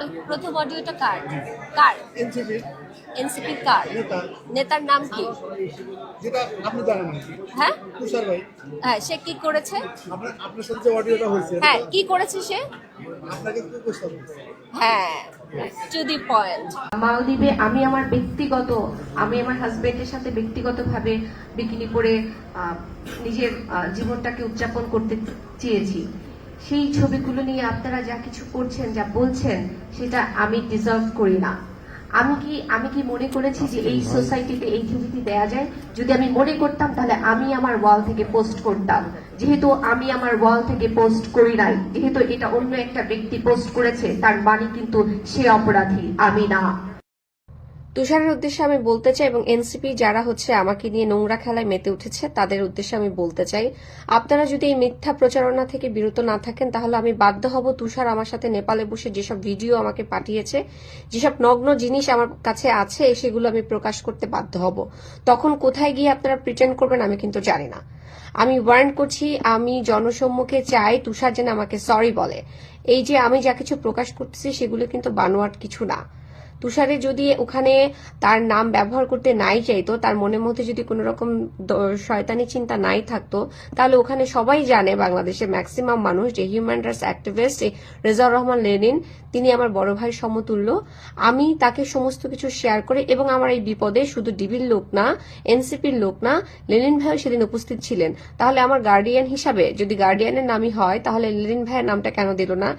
প্র- প্রথম অডিওটা কার? কার? এনসিপি। এনসিপি কার? নেতার নাম কি? যেটা আপনি জানেন হ্যাঁ? তুষার ভাই। হ্যাঁ সে কি করেছে? আপনার আপনার সাথে যে অডিওটা হয়েছে হ্যাঁ কি করেছে সে? আপনাকে কি হবে হ্যাঁ টু দি পয়েন্ট মালদ্বীপে আমি আমার ব্যক্তিগত আমি আমার হাজবেন্ডের সাথে ব্যক্তিগতভাবে বিকিনি পরে আহ, নিজের জীবনটাকে উদযাপন করতে চেয়েছি। সেই ছবিগুলো নিয়ে আপনারা যা কিছু করছেন, যা বলছেন, সেটা আমি ডিজার্ভ করি না। আমি কি আমি কি মনে করেছি যে এই সোসাইটিতে এই ছবিটি দেয়া যায়? যদি আমি মনে করতাম, তাহলে আমি আমার ওয়াল থেকে পোস্ট করতাম। যেহেতু আমি আমার ওয়াল থেকে পোস্ট করি নাই, যেহেতু এটা অন্য একটা ব্যক্তি পোস্ট করেছে, তার মানে কিন্তু সে অপরাধী, আমি না। তুষারের উদ্দেশ্যে আমি বলতে চাই, এবং এনসিপি যারা হচ্ছে আমাকে নিয়ে নোংরা খেলায় মেতে উঠেছে, তাদের উদ্দেশ্যে আমি বলতে চাই, আপনারা যদি এই মিথ্যা প্রচারণা থেকে বিরত না থাকেন, তাহলে আমি বাধ্য হব তুষার আমার সাথে নেপালে বসে যেসব ভিডিও আমাকে পাঠিয়েছে, যেসব নগ্ন জিনিস আমার কাছে আছে, সেগুলো আমি প্রকাশ করতে বাধ্য হব। তখন কোথায় গিয়ে আপনারা প্রিটেন্ড করবেন আমি কিন্তু জানি না। আমি ওয়ার্ন করছি, আমি জনসম্মুখে চাই তুষার যেন আমাকে সরি বলে। এই যে আমি যা কিছু প্রকাশ করতেছি, সেগুলো কিন্তু বানোয়াট কিছু না। তুষারে যদি ওখানে তার নাম ব্যবহার করতে নাই চাইতো, তার মনের মধ্যে যদি কোনো রকম শয়তানি চিন্তা নাই থাকতো, তাহলে ওখানে সবাই জানে বাংলাদেশের ম্যাক্সিমাম মানুষ যে human rights activist Rezaur Rahman Lenin, তিনি আমার বড় ভাই সমতুল্য। আমি তাকে সমস্ত কিছু শেয়ার করে এবং আমার এই বিপদে শুধু ডিবির লোক না এনসিপির লোক না, লেনিন ভাইও সেদিন উপস্থিত ছিলেন। তাহলে আমার গার্ডিয়ান হিসাবে যদি গার্ডিয়ানের নামই হয়, তাহলে লেনিন ভাইয়ের নামটা কেন দিল না?